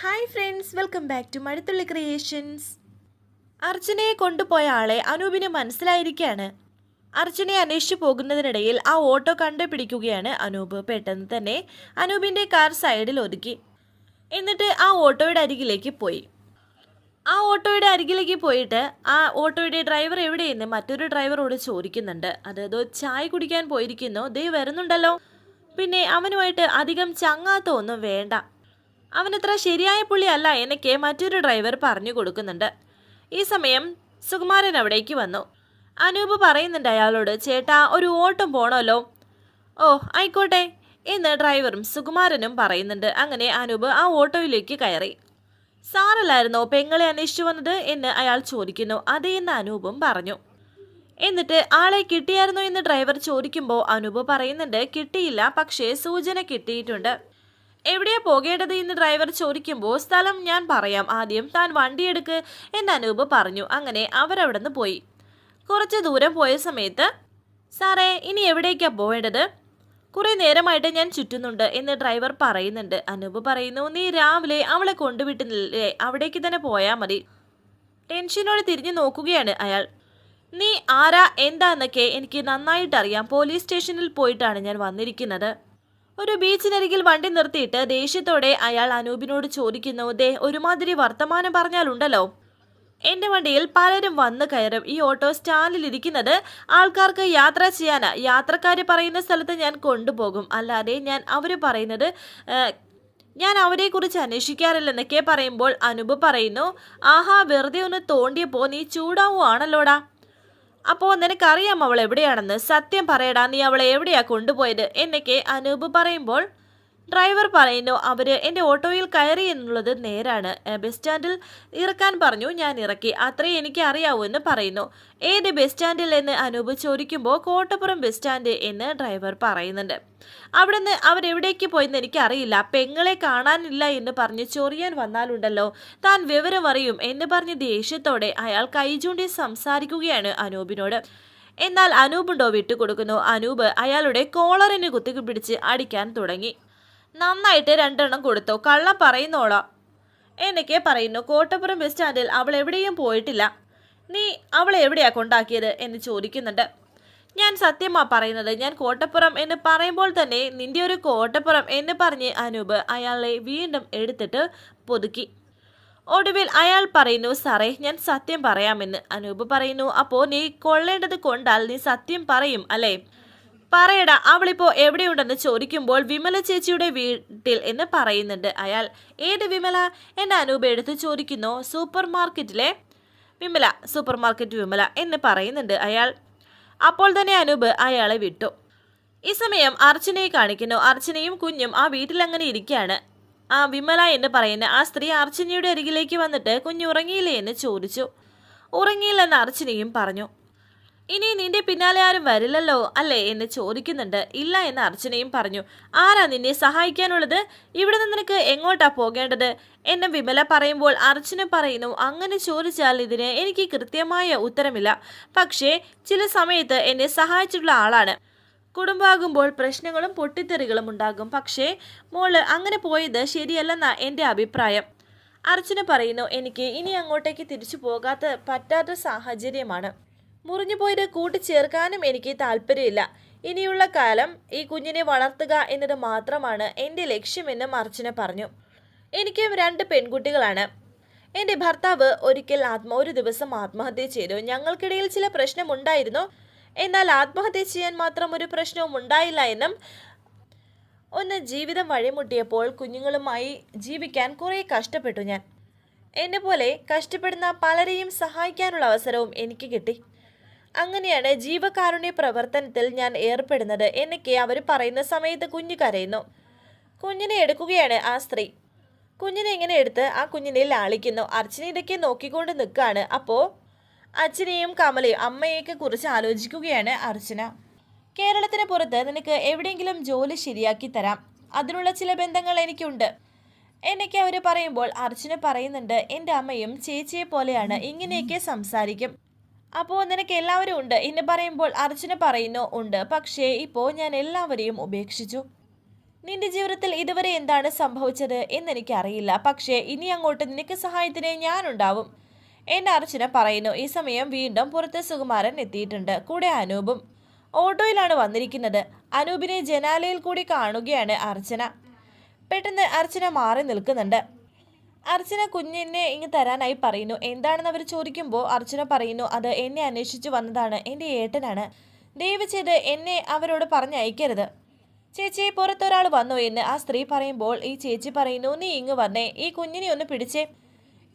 Hi friends welcome back to Mazhathulli creations അർച്ചനയെ കൊണ്ടുപോയ ആളെ അനൂപിന് മനസ്സിലായിരിക്കുകയാണ്. അർച്ചനയെ അന്വേഷിച്ചു പോകുന്നതിനിടയിൽ ആ ഓട്ടോ കണ്ടുപിടിക്കുകയാണ് അനൂപ്. പെട്ടെന്ന് തന്നെ അനൂപിന്റെ കാർ സൈഡിൽ ഒതുക്കി. എന്നിട്ട് ആ ഓട്ടോയുടെ അരികിലേക്ക് പോയി. ആ ഓട്ടോയുടെ അരികിലേക്ക് പോയിട്ട് ആ ഓട്ടോയുടെ ഡ്രൈവർ എവിടെയെന്ന് മറ്റൊരു ഡ്രൈവറോട് ചോദിക്കുന്നുണ്ട്. അതേതോ ചായ കുടിക്കാൻ പോയിരിക്കുന്നു. ദേ വരുന്നുണ്ടല്ലോ. പിന്നെ അവനുമായിട്ട് അധികം ചങ്ങാത്ത ഒന്നും വേണ്ട. അവനത്ര ശരിയായ പുള്ളിയല്ല എന്നൊക്കെ മറ്റൊരു ഡ്രൈവർ പറഞ്ഞു കൊടുക്കുന്നുണ്ട്. ഈ സമയം സുകുമാരൻ അവിടേക്ക് വന്നു. അനൂപ് പറയുന്നുണ്ട് അയാളോട് ചേട്ടാ ഒരു ഓട്ടം പോണല്ലോ. ഓ ആയിക്കോട്ടെ എന്ന് ഡ്രൈവറും സുകുമാരനും പറയുന്നുണ്ട്. അങ്ങനെ അനൂപ് ആ ഓട്ടോയിലേക്ക് കയറി. സാറല്ലായിരുന്നോ പെങ്ങളെ അന്വേഷിച്ചു വന്നത്? എന്ന് അയാൾ ചോദിക്കുന്നു. അതേന്ന് അനൂപും പറഞ്ഞു. എന്നിട്ട് ആളെ കിട്ടിയായിരുന്നോ? എന്ന് ഡ്രൈവർ ചോദിക്കുമ്പോൾ അനൂപ് പറയുന്നുണ്ട് കിട്ടിയില്ല പക്ഷേ സൂചന കിട്ടിയിട്ടുണ്ട്. എവിടെയാ പോകേണ്ടത് എന്ന് ഡ്രൈവർ ചോദിക്കുമ്പോൾ സ്ഥലം ഞാൻ പറയാം ആദ്യം താൻ വണ്ടിയെടുക്ക് എന്ന് അനൂപ് പറഞ്ഞു. അങ്ങനെ അവരവിടെ നിന്ന് പോയി. കുറച്ച് ദൂരം പോയ സമയത്ത് സാറേ ഇനി എവിടേക്കാ പോവേണ്ടത് കുറേ നേരമായിട്ട് ഞാൻ ചുറ്റുന്നുണ്ട് എന്ന് ഡ്രൈവർ പറയുന്നുണ്ട്. അനൂപ് പറയുന്നു നീ രാവിലെ അവളെ കൊണ്ടുവിട്ടില്ലേ അവിടേക്ക് തന്നെ പോയാൽ മതി. ടെൻഷനോടെ തിരിഞ്ഞു നോക്കുകയാണ് അയാൾ. നീ ആരാ എന്താന്നൊക്കെ എനിക്ക് നന്നായിട്ടറിയാം. പോലീസ് സ്റ്റേഷനിൽ പോയിട്ടാണ് ഞാൻ വന്നിരിക്കുന്നത്. ഒരു ബീച്ചിനരികിൽ വണ്ടി നിർത്തിയിട്ട് ദേഷ്യത്തോടെ അയാൾ അനൂപിനോട് ചോദിക്കുന്നു ദേ ഒരുമാതിരി വർത്തമാനം പറഞ്ഞാലുണ്ടല്ലോ. എന്റെ വണ്ടിയിൽ പലരും വന്ന് കയറും. ഈ ഓട്ടോ സ്റ്റാൻഡിൽ ഇരിക്കുന്നത് ആൾക്കാർക്ക് യാത്ര ചെയ്യാനാ. യാത്രക്കാർ പറയുന്ന സ്ഥലത്ത് ഞാൻ കൊണ്ടുപോകും. അല്ലാതെ ഞാൻ അവർ പറയുന്നത് ഞാൻ അവരെക്കുറിച്ച് അന്വേഷിക്കാറില്ലെന്നൊക്കെ പറയുമ്പോൾ അനൂപ് പറയുന്നു ആഹാ വെറുതെ ഒന്ന് തോണ്ടിയപ്പോൾ നീ ചൂടാവുകയാണല്ലോടാ അപ്പോൾ നിനക്കറിയാം അവൾ എവിടെയാണെന്ന്. സത്യം പറയടാ നീ അവളെ എവിടെയാ കൊണ്ടുപോയത്? എന്നൊക്കെ അനൂപ് പറയുമ്പോൾ ഡ്രൈവർ പറയുന്നു അവർ എന്റെ ഓട്ടോയിൽ കയറി എന്നുള്ളത് നേരാണ്. ബസ് സ്റ്റാൻഡിൽ ഇറക്കാൻ പറഞ്ഞു ഞാൻ ഇറക്കി. അത്രയും എനിക്ക് അറിയാവൂ എന്ന് പറയുന്നു. ഏത് ബസ് സ്റ്റാൻഡിൽ എന്ന് അനൂപ് ചോദിക്കുമ്പോൾ കോട്ടപ്പുറം ബസ് സ്റ്റാൻഡ് എന്ന് ഡ്രൈവർ പറയുന്നുണ്ട്. അവിടുന്ന് അവരെവിടേക്ക് പോയെന്ന് എനിക്കറിയില്ല. പെങ്ങളെ കാണാനില്ല എന്ന് പറഞ്ഞ് ചൊറിയാൻ വന്നാലുണ്ടല്ലോ. താൻ വിവരം അറിയും എന്ന് പറഞ്ഞ് ദേഷ്യത്തോടെ അയാൾ കൈചൂണ്ടി സംസാരിക്കുകയാണ് അനൂപിനോട്. എന്നാൽ അനൂപുണ്ടോ വിട്ടുകൊടുക്കുന്നു. അനൂപ് അയാളുടെ കോളറിന് കുത്തി പിടിച്ച് അടിക്കാൻ തുടങ്ങി. നന്നായിട്ട് രണ്ടെണ്ണം കൊടുത്തോ. കള്ളം പറയുന്നോളാ. എന്നൊക്കെ പറയുന്നു. കോട്ടപ്പുറം ബസ് സ്റ്റാൻഡിൽ അവൾ എവിടെയും പോയിട്ടില്ല. നീ അവളെ എവിടെയാ കൊണ്ടാക്കിയത്? എന്ന് ചോദിക്കുന്നുണ്ട്. ഞാൻ സത്യമാ പറയുന്നത്. ഞാൻ കോട്ടപ്പുറം എന്ന് പറയുമ്പോൾ തന്നെ നിന്റെ ഒരു കോട്ടപ്പുറം എന്ന് പറഞ്ഞ് അനൂപ് അയാളെ വീണ്ടും എടുത്തിട്ട് പൊതുക്കി. ഒടുവിൽ അയാൾ പറയുന്നു സാറേ ഞാൻ സത്യം പറയാമെന്ന്. അനൂപ് പറയുന്നു അപ്പോൾ നീ കൊള്ളേണ്ടത് കൊണ്ടാൽ നീ സത്യം പറയും അല്ലേ? പറയടാ അവളിപ്പോ എവിടെയുണ്ടെന്ന് ചോദിക്കുമ്പോൾ വിമല ചേച്ചിയുടെ വീട്ടിൽ എന്ന് പറയുന്നുണ്ട് അയാൾ. ഏത് വിമല? എന്റെ അനൂപ എടുത്ത് ചോദിക്കുന്നു. സൂപ്പർ മാർക്കറ്റിലെ വിമല സൂപ്പർ മാർക്കറ്റ് വിമല എന്ന് പറയുന്നുണ്ട് അയാൾ. അപ്പോൾ തന്നെ അനൂപ് അയാളെ വിട്ടു. ഈ സമയം അർച്ചനയെ കാണിക്കുന്നു. അർച്ചനയും കുഞ്ഞും ആ വീട്ടിൽ അങ്ങനെ ഇരിക്കുകയാണ്. ആ വിമല എന്ന് പറയുന്ന ആ സ്ത്രീ അർച്ചനയുടെ അരികിലേക്ക് വന്നിട്ട് കുഞ്ഞ് ഉറങ്ങിയില്ലേ എന്ന് ചോദിച്ചു. ഉറങ്ങിയില്ലെന്ന് അർച്ചനയും പറഞ്ഞു. ഇനി നിന്റെ പിന്നാലെ ആരും വരില്ലല്ലോ അല്ലേ എന്ന് ചോദിക്കുന്നുണ്ട്. ഇല്ല എന്ന് അർച്ചനയും പറഞ്ഞു. ആരാ നിന്നെ സഹായിക്കാനുള്ളത്? ഇവിടെ നിന്ന് നിനക്ക് എങ്ങോട്ടാ പോകേണ്ടത്? എന്നെ വിമല പറയുമ്പോൾ അർച്ചന പറയുന്നു അങ്ങനെ ചോദിച്ചാൽ ഇതിന് എനിക്ക് കൃത്യമായ ഉത്തരമില്ല. പക്ഷേ ചില സമയത്ത് എന്നെ സഹായിച്ചിട്ടുള്ള ആളാണ്. കുടുംബമാകുമ്പോൾ പ്രശ്നങ്ങളും പൊട്ടിത്തെറികളും ഉണ്ടാകും. പക്ഷേ മോൾ അങ്ങനെ പോയത് ശരിയല്ലെന്നാ എന്റെ അഭിപ്രായം. അർച്ചന പറയുന്നു എനിക്ക് ഇനി അങ്ങോട്ടേക്ക് തിരിച്ചു പോകാത്ത പറ്റാത്ത സാഹചര്യമാണ്. മുറിഞ്ഞു പോയത് കൂട്ടിച്ചേർക്കാനും എനിക്ക് താല്പര്യമില്ല. ഇനിയുള്ള കാലം ഈ കുഞ്ഞിനെ വളർത്തുക എന്നത് മാത്രമാണ് എന്റെ ലക്ഷ്യമെന്നും അർച്ചന പറഞ്ഞു. എനിക്കും രണ്ട് പെൺകുട്ടികളാണ്. എന്റെ ഭർത്താവ് ഒരിക്കൽ ആത്മ ഒരു ദിവസം ആത്മഹത്യ ചെയ്തു. ഞങ്ങൾക്കിടയിൽ ചില പ്രശ്നമുണ്ടായിരുന്നു. എന്നാൽ ആത്മഹത്യ ചെയ്യാൻ മാത്രം ഒരു പ്രശ്നവും ഉണ്ടായില്ല എന്നും ഒന്ന് ജീവിതം വഴിമുട്ടിയപ്പോൾ കുഞ്ഞുങ്ങളുമായി ജീവിക്കാൻ കുറേ കഷ്ടപ്പെട്ടു ഞാൻ. എന്നെ പോലെ കഷ്ടപ്പെടുന്ന പലരെയും സഹായിക്കാനുള്ള അവസരവും എനിക്ക് കിട്ടി. അങ്ങനെയാണ് ജീവകാരുണ്യ പ്രവർത്തനത്തിൽ ഞാൻ ഏർപ്പെടുന്നത് എന്നൊക്കെ അവർ പറയുന്ന സമയത്ത് കുഞ്ഞ് കരയുന്നു. കുഞ്ഞിനെ എടുക്കുകയാണ് ആ സ്ത്രീ. കുഞ്ഞിനെ ഇങ്ങനെ എടുത്ത് ആ കുഞ്ഞിനെ ലാളിക്കുന്നു. അർച്ചന നോക്കിക്കൊണ്ട് നിൽക്കുകയാണ്. അപ്പോൾ അച്ഛനെയും കമലയും അമ്മയെയൊക്കെ കുറിച്ച് ആലോചിക്കുകയാണ് അർച്ചന. കേരളത്തിന് പുറത്ത് നിനക്ക് എവിടെയെങ്കിലും ജോലി ശരിയാക്കി തരാം. അതിനുള്ള ചില ബന്ധങ്ങൾ എനിക്കുണ്ട്. എന്നൊക്കെ അവർ പറയുമ്പോൾ അർച്ചന പറയുന്നുണ്ട് എന്റെ അമ്മയും ചേച്ചിയെ പോലെയാണ് ഇങ്ങനെയൊക്കെ സംസാരിക്കും. അപ്പോൾ നിനക്ക് എല്ലാവരും ഉണ്ട്. എന്ന് പറയുമ്പോൾ അർച്ചന പറയുന്നു ഉണ്ട്. പക്ഷേ ഇപ്പോൾ ഞാൻ എല്ലാവരെയും ഉപേക്ഷിച്ചു. നിന്റെ ജീവിതത്തിൽ ഇതുവരെ എന്താണ് സംഭവിച്ചത് എന്നെനിക്കറിയില്ല. പക്ഷേ ഇനി അങ്ങോട്ട് നിനക്ക് സഹായത്തിന് ഞാനുണ്ടാവും. എന്നെ അർച്ചന പറയുന്നു. ഈ സമയം വീണ്ടും പുറത്ത് സുകുമാരൻ എത്തിയിട്ടുണ്ട്. കൂടെ അനൂപും. ഓട്ടോയിലാണ് വന്നിരിക്കുന്നത്. അനൂപിനെ ജനാലയിൽ കൂടി കാണുകയാണ് അർച്ചന പെട്ടെന്ന് അർച്ചന മാറി നിൽക്കുന്നുണ്ട്. അർച്ചന കുഞ്ഞിനെ ഇങ്ങ് തരാനായി പറയുന്നു. എന്താണെന്ന് അവർ ചോദിക്കുമ്പോൾ അർച്ചന പറയുന്നു അത് എന്നെ അന്വേഷിച്ചു വന്നതാണ്. എന്റെ ഏട്ടനാണ്. ദയവ് ചെയ്ത് എന്നെ അവരോട് പറഞ്ഞയക്കരുത്. ചേച്ചി പുറത്തൊരാൾ വന്നു എന്ന് ആ സ്ത്രീ പറയുമ്പോൾ ഈ ചേച്ചി പറയുന്നു നീ ഇങ്ങ് വന്നേ. ഈ കുഞ്ഞിനെ ഒന്ന് പിടിച്ചേ.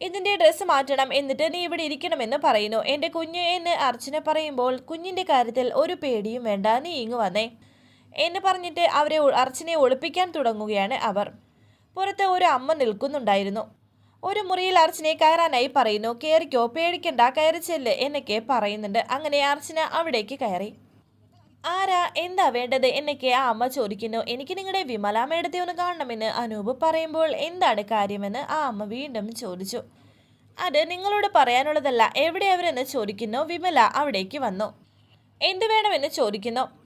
ഇതിന്റെ ഡ്രസ്സ് മാറ്റണം എന്നിട്ട് നീ ഇവിടെ ഇരിക്കണമെന്ന് പറയുന്നു. എന്റെ കുഞ്ഞ് എന്ന് അർച്ചന പറയുമ്പോൾ കുഞ്ഞിന്റെ കാര്യത്തിൽ ഒരു പേടിയും വേണ്ട. നീ ഇങ്ങ് വന്നേ. എന്ന് പറഞ്ഞിട്ട് അവരെ അർച്ചനയെ ഒളിപ്പിക്കാൻ തുടങ്ങുകയാണ് അവർ. പുറത്ത് ഒരു അമ്മ നിൽക്കുന്നുണ്ടായിരുന്നു. ഒരു മുറിയിൽ അർച്ചനയെ കയറാനായി പറയുന്നു. കയറിക്കോ പേടിക്കണ്ട കയറി ചെല്ല് എന്നൊക്കെ പറയുന്നുണ്ട്. അങ്ങനെ അർച്ചന അവിടേക്ക് കയറി. ആരാ? എന്താ വേണ്ടത്? എന്നൊക്കെ ആ അമ്മ ചോദിക്കുന്നു. എനിക്ക് നിങ്ങളുടെ വിമല മേഡത്തെ ഒന്ന് കാണണമെന്ന് അനൂപ് പറയുമ്പോൾ എന്താണ് കാര്യമെന്ന് ആ അമ്മ വീണ്ടും ചോദിച്ചു. അത് നിങ്ങളോട് പറയാനുള്ളതല്ല. എവിടെ അവരെന്ന് ചോദിക്കുന്നു. വിമല അവിടേക്ക് വന്നു. എന്ത് വേണമെന്ന് ചോദിക്കുന്നു?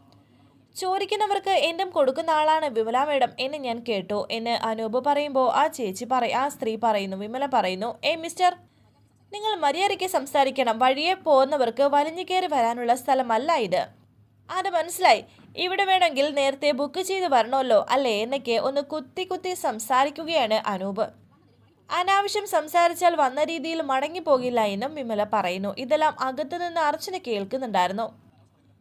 ചോദിക്കുന്നവർക്ക് എന്തും കൊടുക്കുന്ന ആളാണ് വിമല മേഡം എന്ന് ഞാൻ കേട്ടു. എന്ന് അനൂപ് പറയുമ്പോൾ ആ ചേച്ചി പറ ആ സ്ത്രീ പറയുന്നു വിമല പറയുന്നു ഏ മിസ്റ്റർ നിങ്ങൾ മര്യാദയ്ക്ക് സംസാരിക്കണം. വഴിയെ പോകുന്നവർക്ക് വലിഞ്ഞു കയറി വരാനുള്ള സ്ഥലമല്ല ഇത്. അത് മനസ്സിലായി. ഇവിടെ വേണമെങ്കിൽ നേരത്തെ ബുക്ക് ചെയ്ത് വരണമല്ലോ അല്ലേ എന്നൊക്കെ ഒന്ന് കുത്തി കുത്തി സംസാരിക്കുകയാണ് അനൂപ്. അനാവശ്യം സംസാരിച്ചാൽ വന്ന രീതിയിൽ മടങ്ങിപ്പോകില്ല എന്നും വിമല പറയുന്നു. ഇതെല്ലാം അകത്തു നിന്ന് അർച്ചന കേൾക്കുന്നുണ്ടായിരുന്നു.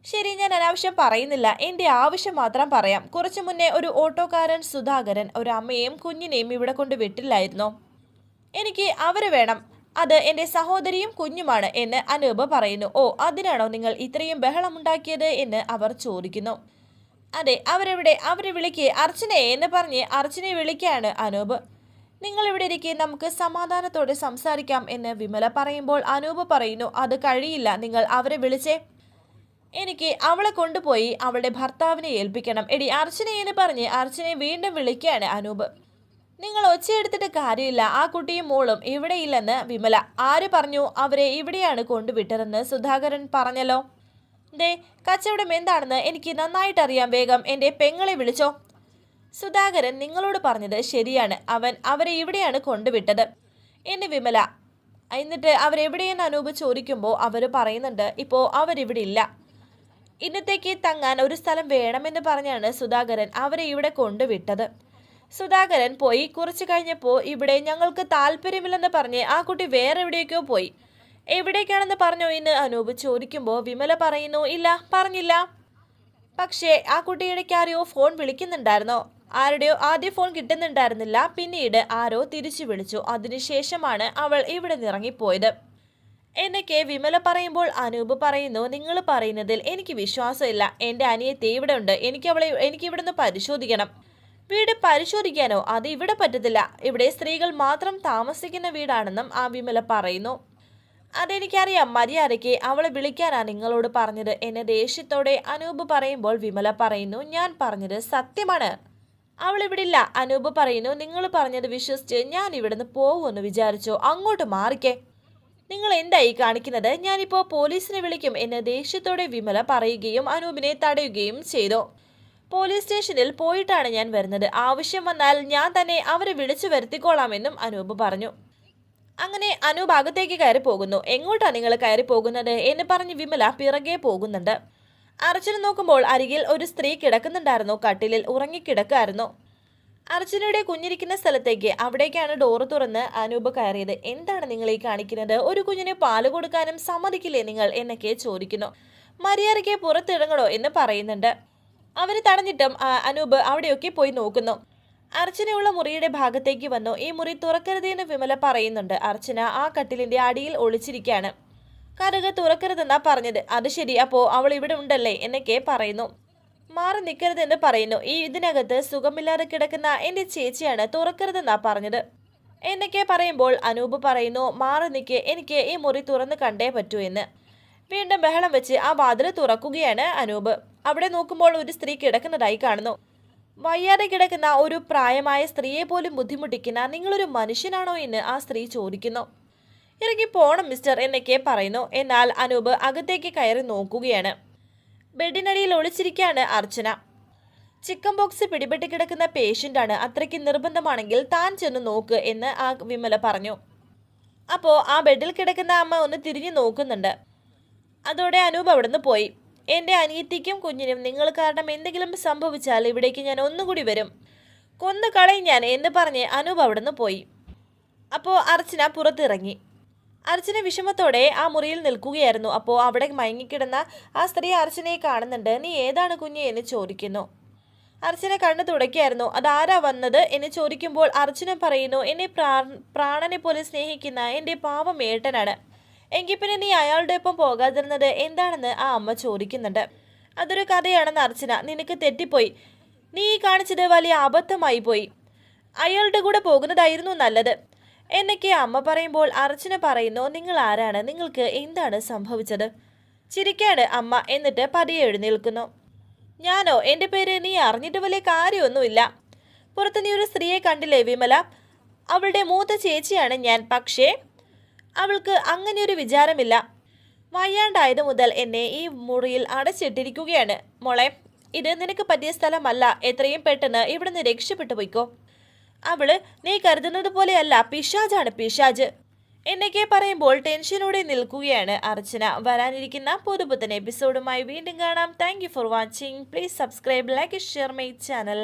ശരി ഞാൻ അനാവശ്യം പറയുന്നില്ല. എന്റെ ആവശ്യം മാത്രം പറയാം. കുറച്ചു മുന്നേ ഒരു ഓട്ടോക്കാരൻ സുധാകരൻ ഒരു അമ്മയെയും കുഞ്ഞിനെയും ഇവിടെ കൊണ്ട് വിട്ടില്ലായിരുന്നോ? എനിക്ക് അവർ വേണം. അത് എന്റെ സഹോദരിയും കുഞ്ഞുമാണ് എന്ന് അനൂപ് പറയുന്നു. ഓ അതിനാണോ നിങ്ങൾ ഇത്രയും ബഹളമുണ്ടാക്കിയത് എന്ന് അവർ ചോദിക്കുന്നു. അതെ അവരെവിടെ? അവരെ വിളിക്കേ. അർച്ചനയെ എന്ന് പറഞ്ഞ് അർച്ചനയെ വിളിക്കുകയാണ് അനൂപ്. നിങ്ങൾ ഇവിടെ ഇരിക്കെ നമുക്ക് സമാധാനത്തോടെ സംസാരിക്കാം എന്ന് വിമല പറയുമ്പോൾ അനൂപ് പറയുന്നു അത് കഴിയില്ല. നിങ്ങൾ അവരെ വിളിച്ചേ. എനിക്ക് അവളെ കൊണ്ടുപോയി അവളുടെ ഭർത്താവിനെ ഏൽപ്പിക്കണം. എടി അർച്ചനയെന്ന് പറഞ്ഞ് അർച്ചനയെ വീണ്ടും വിളിക്കുകയാണ് അനൂപ്. നിങ്ങൾ ഒച്ചയെടുത്തിട്ട് കാര്യമില്ല. ആ കുട്ടിയും മോളും ഇവിടെയില്ലെന്ന് വിമല. ആര് പറഞ്ഞു അവരെ ഇവിടെയാണ് കൊണ്ടുവിട്ടതെന്ന് സുധാകരൻ പറഞ്ഞല്ലോ? ദേ കച്ചവടം എന്താണെന്ന് എനിക്ക് നന്നായിട്ടറിയാം വേഗം. എന്റെ പെങ്ങളെ വിളിച്ചോ? സുധാകരൻ നിങ്ങളോട് പറഞ്ഞത് ശരിയാണ്. അവൻ അവരെ ഇവിടെയാണ് കൊണ്ടുവിട്ടത്. എന്നെ വിമല എന്നിട്ട് അവരെവിടെയെന്ന് അനൂപ് ചോദിക്കുമ്പോൾ അവർ പറയുന്നുണ്ട് ഇപ്പോൾ അവരിവിടെ ഇല്ല. ഇന്നത്തേക്ക് തങ്ങാൻ ഒരു സ്ഥലം വേണമെന്ന് പറഞ്ഞാണ് സുധാകരൻ അവരെ ഇവിടെ കൊണ്ടുവിട്ടത്. സുധാകരൻ പോയി. കുറച്ചു കഴിഞ്ഞപ്പോൾ ഇവിടെ ഞങ്ങൾക്ക് താല്പര്യമില്ലെന്ന് പറഞ്ഞ് ആ കുട്ടി വേറെ എവിടേക്കോ പോയി. എവിടേക്കാണെന്ന് പറഞ്ഞോ എന്ന് അനൂപ് ചോദിക്കുമ്പോൾ വിമല പറയുന്നു ഇല്ല പറഞ്ഞില്ല. പക്ഷേ ആ കുട്ടിയുടെ ആരെയോ ഫോൺ വിളിക്കുന്നുണ്ടായിരുന്നോ? ആരുടെയോ ആദ്യ ഫോൺ കിട്ടുന്നുണ്ടായിരുന്നില്ല. പിന്നീട് ആരോ തിരിച്ചു വിളിച്ചു. അതിനുശേഷമാണ് അവൾ ഇവിടെ നിറങ്ങിപ്പോയത്. എന്നൊക്കെ വിമല പറയുമ്പോൾ അനൂപ് പറയുന്നു നിങ്ങൾ പറയുന്നതിൽ എനിക്ക് വിശ്വാസമില്ല. എന്റെ അനിയത്തി ഇവിടെ ഉണ്ട് എനിക്ക് അവളെ എനിക്ക് ഇവിടെ നിന്ന് പരിശോധിക്കണം. വീട് പരിശോധിക്കാനോ? അത് ഇവിടെ പറ്റത്തില്ല. ഇവിടെ സ്ത്രീകൾ മാത്രം താമസിക്കുന്ന വീടാണെന്നും ആ വിമല പറയുന്നു. അതെനിക്കറിയാം. മര്യാദയ്ക്ക് അവളെ വിളിക്കാനാ നിങ്ങളോട് പറഞ്ഞത്. എന്നെ ദേഷ്യത്തോടെ അനൂപ് പറയുമ്പോൾ വിമല പറയുന്നു ഞാൻ പറഞ്ഞത് സത്യമാണ്. അവൾ ഇവിടെ ഇല്ല അനൂപ് പറയുന്നു നിങ്ങൾ പറഞ്ഞത് വിശ്വസിച്ച് ഞാൻ ഇവിടുന്ന് പോകുമെന്ന് വിചാരിച്ചോ. അങ്ങോട്ട് മാറിക്കേ. നിങ്ങൾ എന്തായി കാണിക്കുന്നത്? ഞാനിപ്പോ പോലീസിനെ വിളിക്കും എന്ന് ദേഷ്യത്തോടെ വിമല പറയുകയും അനൂപിനെ തടയുകയും ചെയ്തു. പോലീസ് സ്റ്റേഷനിൽ പോയിട്ടാണ് ഞാൻ വരുന്നത്. ആവശ്യം വന്നാൽ ഞാൻ തന്നെ അവരെ വിളിച്ചു വരുത്തിക്കോളാമെന്നും അനൂപ് പറഞ്ഞു. അങ്ങനെ അനൂപ് അകത്തേക്ക് കയറി പോകുന്നു എങ്ങോട്ടാണ് നിങ്ങൾ കയറി പോകുന്നത് എന്ന് പറഞ്ഞ് വിമല പിറകെ പോകുന്നുണ്ട്. അർച്ചന നോക്കുമ്പോൾ അരികിൽ ഒരു സ്ത്രീ കിടക്കുന്നുണ്ടായിരുന്നു. കട്ടിലിൽ ഉറങ്ങിക്കിടക്കായിരുന്നു അർച്ചനയുടെ കുഞ്ഞിരിക്കുന്ന സ്ഥലത്തേക്ക് അവിടേക്കാണ് ഡോറ് തുറന്ന് അനൂപ് കയറിയത്. എന്താണ് നിങ്ങൾ ഈ കാണിക്കുന്നത്? ഒരു കുഞ്ഞിന് പാൽ കൊടുക്കാനും സമ്മതിക്കില്ലേ നിങ്ങൾ? എന്നൊക്കെ ചോദിക്കുന്നു. മര്യാദയ്ക്ക് പുറത്തിറങ്ങണോ എന്ന് പറയുന്നുണ്ട്. അവർ തടഞ്ഞിട്ടും അനൂപ് അവിടെയൊക്കെ പോയി നോക്കുന്നു. അർച്ചനയുള്ള മുറിയുടെ ഭാഗത്തേക്ക് വന്നു. ഈ മുറി തുറക്കരുതെന്ന് വിമല പറയുന്നുണ്ട്. അർച്ചന ആ കട്ടിലിന്റെ അടിയിൽ ഒളിച്ചിരിക്കുകയാണ് കരക് തുറക്കരുതെന്നാ പറഞ്ഞത്. അത് ശരി അപ്പോ അവൾ ഇവിടെ ഉണ്ടല്ലേ? എന്നൊക്കെ പറയുന്നു. മാറി നിൽക്കരുതെന്ന് പറയുന്നു. ഈ ഇതിനകത്ത് സുഖമില്ലാതെ കിടക്കുന്ന എന്റെ ചേച്ചിയാണ് തുറക്കരുതെന്നാ പറഞ്ഞത്. എന്നൊക്കെ പറയുമ്പോൾ അനൂപ് പറയുന്നു മാറി നിൽക്ക് എനിക്ക് ഈ മുറി തുറന്ന് കണ്ടേ പറ്റൂ എന്ന്. വീണ്ടും ബഹളം വെച്ച് ആ വാതിൽ തുറക്കുകയാണ് അനൂപ്. അവിടെ നോക്കുമ്പോൾ ഒരു സ്ത്രീ കിടക്കുന്നതായി കാണുന്നു. വയ്യാതെ കിടക്കുന്ന ഒരു പ്രായമായ സ്ത്രീയെ പോലും ബുദ്ധിമുട്ടിക്കുന്ന നിങ്ങളൊരു മനുഷ്യനാണോ എന്ന് ആ സ്ത്രീ ചോദിക്കുന്നു. ഇറങ്ങി പോണം മിസ്റ്റർ എന്നൊക്കെ പറയുന്നു. എന്നാൽ അനൂപ് അകത്തേക്ക് കയറി നോക്കുകയാണ്. ബെഡിനടിയിൽ ഒളിച്ചിരിക്കുകയാണ് അർച്ചന. ചിക്കൻ ബോക്സ് പിടിപെട്ട് കിടക്കുന്ന പേഷ്യന്റാണ് അത്രയ്ക്ക് നിർബന്ധമാണെങ്കിൽ താൻ ചെന്ന് നോക്ക് എന്ന് ആ വിമല പറഞ്ഞു. അപ്പോൾ ആ ബെഡിൽ കിടക്കുന്ന അമ്മ ഒന്ന് തിരിഞ്ഞു നോക്കുന്നുണ്ട്. അതോടെ അനൂപ് അവിടുന്ന് പോയി. എന്റെ അനിയത്തിക്കും കുഞ്ഞിനും നിങ്ങൾ കാരണം എന്തെങ്കിലും സംഭവിച്ചാൽ ഇവിടേക്ക് ഞാൻ ഒന്നുകൂടി വരും. കൊന്നു കളയും ഞാൻ എന്ന് പറഞ്ഞ് അനൂപ് അവിടുന്ന് പോയി. അപ്പോൾ അർച്ചന പുറത്തിറങ്ങി. അർച്ചന വിഷമത്തോടെ ആ മുറിയിൽ നിൽക്കുകയായിരുന്നു. അപ്പോൾ അവിടെ മയങ്ങിക്കിടന്ന ആ സ്ത്രീ അർച്ചനയെ കാണുന്നുണ്ട്. നീ ഏതാണ് കുഞ്ഞ്? എന്ന് ചോദിക്കുന്നു. അർച്ചന കണ്ണു തുടയ്ക്കായിരുന്നു. അതാരാ വന്നത്? എന്ന് ചോദിക്കുമ്പോൾ അർച്ചന പറയുന്നു എന്നെ പ്രാണനെ പോലെ സ്നേഹിക്കുന്ന എന്റെ പാവം ഏട്ടനാണ്. എങ്കിൽ പിന്നെ നീ അയാളുടെ ഒപ്പം പോകാതിരുന്നത് എന്താണെന്ന് ആ അമ്മ ചോദിക്കുന്നുണ്ട്. അതൊരു കഥയാണെന്ന് അർച്ചന നിനക്ക് തെറ്റിപ്പോയി. നീ കാണിച്ചത് വലിയ അബദ്ധമായി പോയി. അയാളുടെ കൂടെ പോകുന്നതായിരുന്നു നല്ലത്. എന്നൊക്കെ അമ്മ പറയുമ്പോൾ അർച്ചന പറയുന്നു നിങ്ങൾ ആരാണ്? നിങ്ങൾക്ക് എന്താണ് സംഭവിച്ചത്? ചിരിക്കാണ് അമ്മ എന്നിട്ട് പതിയെ എഴുന്നേൽക്കുന്നു. ഞാനോ? എന്റെ പേര് നീ അറിഞ്ഞിട്ട് വലിയ കാര്യമൊന്നുമില്ല. പുറത്ത് നീ ഒരു സ്ത്രീയെ കണ്ടില്ലേ വിമല? അവളുടെ മൂത്ത ചേച്ചിയാണ് ഞാൻ പക്ഷേ അവൾക്ക് അങ്ങനെയൊരു വിചാരമില്ല. വയ്യാണ്ടായത് മുതൽ എന്നെ ഈ മുറിയിൽ അടച്ചിട്ടിരിക്കുകയാണ്. മോളെ ഇത് നിനക്ക് പറ്റിയ സ്ഥലമല്ല. എത്രയും പെട്ടെന്ന് ഇവിടുന്ന് രക്ഷപ്പെട്ടു പോയിക്കോ. അവൾ നീ കരുതുന്നത് പോലെയല്ല പിശാജാണ് പിശാജ്. എന്നൊക്കെ പറയുമ്പോൾ ടെൻഷനോടെ നിൽക്കുകയാണ് അർച്ചന. വരാനിരിക്കുന്ന പുതുപുത്തൻ എപ്പിസോഡുമായി വീണ്ടും കാണാം. Thank for watching please subscribe like share my channel